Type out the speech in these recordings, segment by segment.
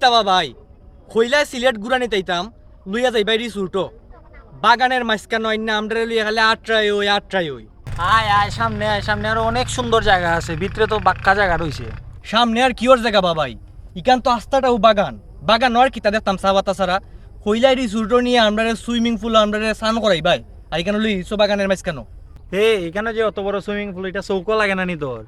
কিতাবা ভাই। কইলা সিলেট গুড়া নিতাইতাম লইয়া যাইবাই রিসুটো বাগানের মাঝখান অন্য আমরা লইয়া খালি আটরাই ওই আটরাই ওই। আয় আয় সামনে আয় সামনে আরও অনেক সুন্দর জায়গা আছে ভিতরে তো বাক্কা জায়গা রয়েছে সামনে আর কিওর জায়গা বাবাই ইকান তো আস্তাটাও বাগান। বাগান নয় কিতা দেখতাম চা বাতা ছাড়া কইলাই রিসুটো নিয়ে আমরা সুইমিং পুল আমরা স্নান করাই ভাই। আর এখানে লই ইসো বাগানের মাঝখান। হে এখানে যে অত বড় সুইমিং পুল এটা চৌকো লাগে না নি তোর?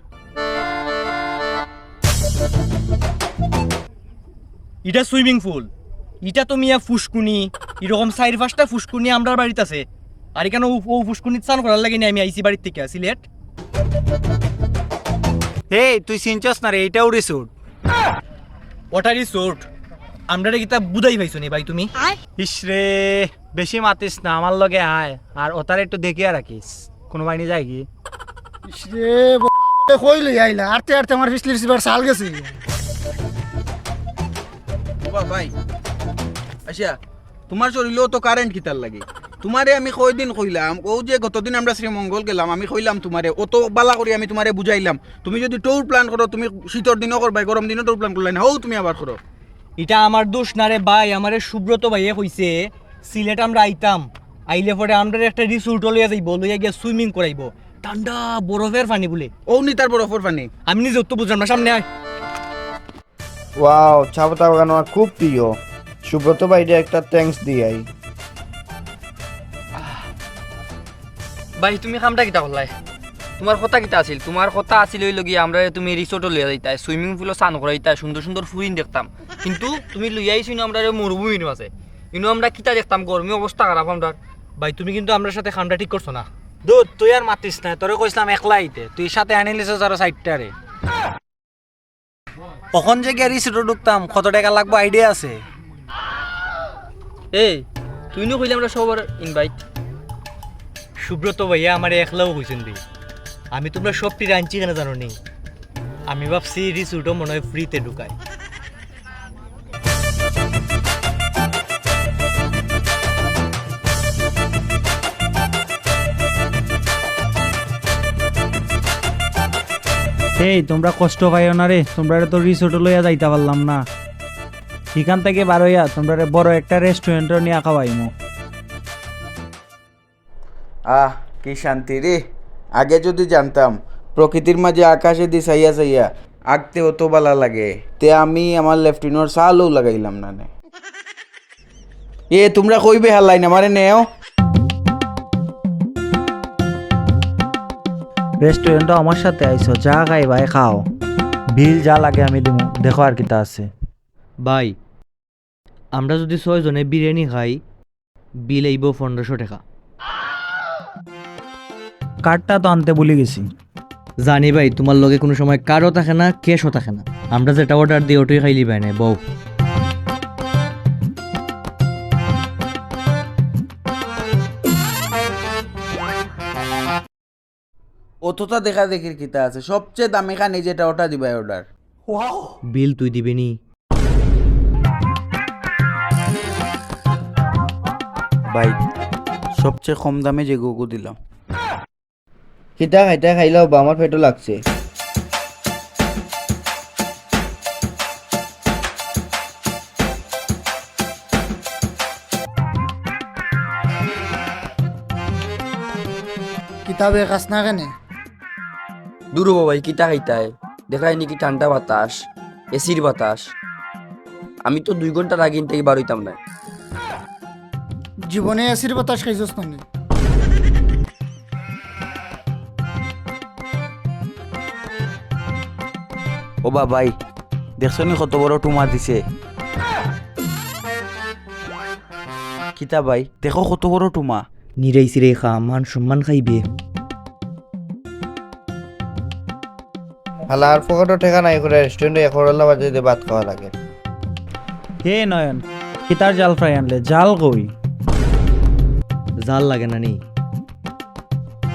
এটা সুইমিং পুল। এটা তো মিয়া ফুসকুনি এরকম চার পাঁচটা ফুসকুনি আমরা বাড়িতে আছে। আর এখানে ও- ও ফুসকুনি স্নান করার লাগে আমি আইসি বাড়ির থেকে সিলেট। হে তুই চিনছস না রে এইটাও রিসোর্ট ওটা রিসোর্ট আমরা কিতা বুঝাই পাইছো নি ভাই তুমি? ইসরে বেশি মাতিস না আমার লগে আয়। আর ওতার একটু দেখিয়া রাখিস কোনো বাইনি যায় কি? রে কইলি আইলা? আরতে আরতে আমার পিছলি রিসিভার সাল গেছে। বাবা ভাই। আচ্ছা তোমার শরীরেও তো কারেন্ট কিতার লাগে। তোমারে আমি কয়দিন কইলাম ও যে গতদিন আমরা শ্রীমঙ্গল গেলাম আমি কইলাম তোমারে অত বালা করে আমি তোমারে বুঝাইলাম তুমি যদি ট্যুর প্ল্যান করো তুমি শীতর দিনও করবা গরম দিনও ট্যুর প্ল্যান করলে না হও তুমি আবার করো এটা আমার দোষ না রে ভাই আমারে সুব্রত ভাইয়ে কইছে সিলেট আমরা আইতাম। আইলে পরে আমরা একটা রিসোর্ট লইয়া যাইব লইয়া গিয়ে সুইমিং করাইব ঠান্ডা বরফের পানি বলে। ও নি তার বরফর পানি? আমি নিজে তো বুঝলাম না সামনে আয়। ওয়াও চা পাতা বাগান আমার খুব প্রিয়। সুব্রত ভাইরে একটা থ্যাঙ্কস দিয়াই। ভাই তুমি কামটা কিতা করলাই? তোমার কথা কিতা আছিল? তোমার কথা আছিল গিয়ে আমরা তুমি রিসোর্টও লইয়া যাইতাই সুইমিং পুলও স্নান করাইতাই সুন্দর সুন্দর ফুরিন দেখতাম। কিন্তু তুমি লইয়া আইছো না আমরা মরুভূমি আছে ইনো আমরা কিতা দেখতাম গরমি অবস্থা খারাপ আমরা ভাই তুমি কিন্তু আমরা সাথে খামটা ঠিক করছ না। দুধ তুই আর মাতিস না তোরে কইছিলাম একলা আইতে। তুই সাথে আনি লিছিস আরও সাইডটা রে কখন যে গিয়ে রিসোর্টে ঢুকতাম কত টাকা লাগবো আইডিয়া আছে? এই তুই নো কইলে আমরা সবার ইনভাইট সুব্রত ভাইয়া আমার একলাও কইছেন দি। আমি তোমরা সব টি রাঞ্চি কেন জানো নি আমি ভাবছি রিসুটও মনে হয় ফ্রিতে ঢুকায়। এই তোমরা কষ্ট পাইও না রে। তোমরা তো রিসোর্টে লইয়া যাইতে পারলাম না। এখান থেকে বার হইয়া তোমরা বড় একটা রেস্টুরেন্টও নিয়ে খাওয়াইমো। আহ, কি শান্তি রে। আগে যদি জানতাম, প্রকৃতির মাঝে আকাশে দি সাইয়া সাইয়া আঁকতে অত বালা লাগে, তে আমি আমার লেফটিনোর সালও লাগাইলাম না নে। এ, তোমরা কইবে হালাই না, মারে নেও। রেস্টুরেন্টও আমার সাথে আইসো যা খাই ভাই খাও। বিল যা লাগে আমি দিব দেখো আর কিতা আছে। ভাই আমরা যদি ছয়জনে বিরিয়ানি খাই বিল আইব পনেরোশো টাকা। কার্ডটা তো আনতে ভুলে গেছি। জানি ভাই তোমার লগে কোনো সময় কারও থাকে না ক্যাশও থাকে না। আমরা যেটা অর্ডার দিই ওটাই খাইলি ভাই না বউ। অতটা দেখা দেখির কিতা আছে? সবচেয়ে দামি খানি যেটা ওটা দিবাই অর্ডার বিল তুই দিবি নি। ভাই সবচেয়ে কম দামে যে গুগু দিলাম। কিতা খাইতা খাইলেও বা আমার পেটও লাগছে। কিতাবে কাজ না কেনে? দূর হব ভাই কিতা খাইতাই? দেখাই নাকি ঠান্ডা বাতাস এসির বাতাস। আমি তো দুই ঘণ্টার আগে থেকে বার হইতাম না। জীবনে এসির বাতাস খাইছস না ও বা ভাই দেখছ নি কত বড় টুমা দিছে? কিতা ভাই দেখো কত বড় টুমা। নিরাই সিরে খা মান সম্মান খাইবে। হালা আর পকেটও ঠেকা নাই করে রেস্টুরেন্টে বাজে দিয়ে ভাত খাওয়া লাগে। হে নয়ন কিতার জাল ফ্রাই আনলে? জাল কই? জাল লাগে না নি।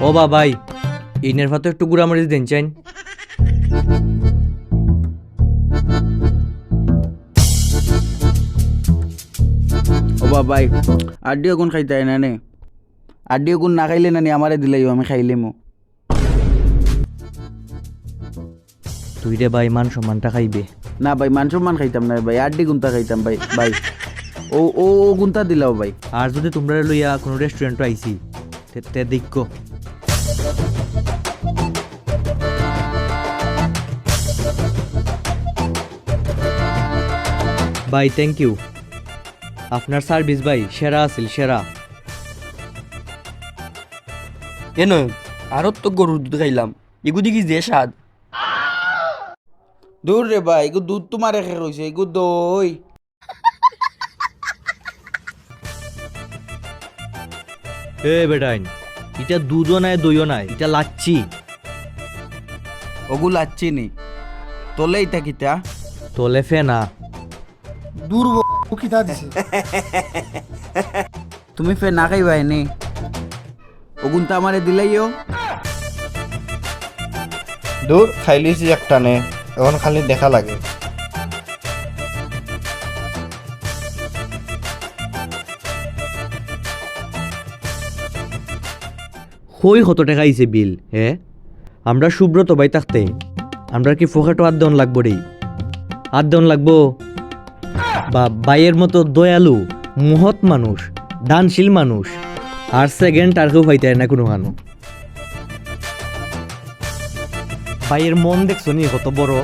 ও বা ভাই ইনের ভাত একটু গুড়া মরিচ দেন চাইন। ও বা ভাই আডিও গুণ খাইতে না? নে আডিও গুণ না খাইলে না নি? আমারে দিলাই আমি খাইলে মো তুই রে ভাই মান সম্মানটা খাইবে। না ভাই মান সম্মান খাইতাম না ভাই আড্ডি গুন্তা খাইতাম ভাই ভাই। ও ও ও গুন্তা দিলাও ভাই। আর যদি তোমরা লইয়া কোনো রেস্টুরেন্ট আইছি তে- দেখো। ভাই থ্যাংক ইউ আপনার সার্ভিস ভাই সেরা আছিল সেরা। কেন আরও তো গরুর দুধ খাইলাম। এগু দেখি যে স্বাদ? দূর রে ভাই এগু দুধ তোমার রেখে রয়েছে এগু দই। এ বেটাইন এটা দুধও নাই দইও নাই এটা লাচ্ছি। ওগু লাচ্ছি নি। তোলে ইতা কিতা তোলে ফেনা দূর কিতা দিছে? তুমি ফে না খাইবা এনে। ওগুনটা আমারে দিলাইও দূর খাইলিছি একটা নে এখন খালি দেখা লাগে। কই কত টাকা আইছে বিল, হে? আমরা সুব্রত ভাই থাকতে আমরা কি ফোকাটো আট দেওয়ান লাগবো রে? দেওয়ান লাগবো? বা বাইয়ের মতো দয়ালু, মহৎ মানুষ, দানশীল মানুষ, আর সেকেন্ড আর কেউ পাইতে না কোনো মানুষ ভাইয়ের মন দেখছ নি কত বড়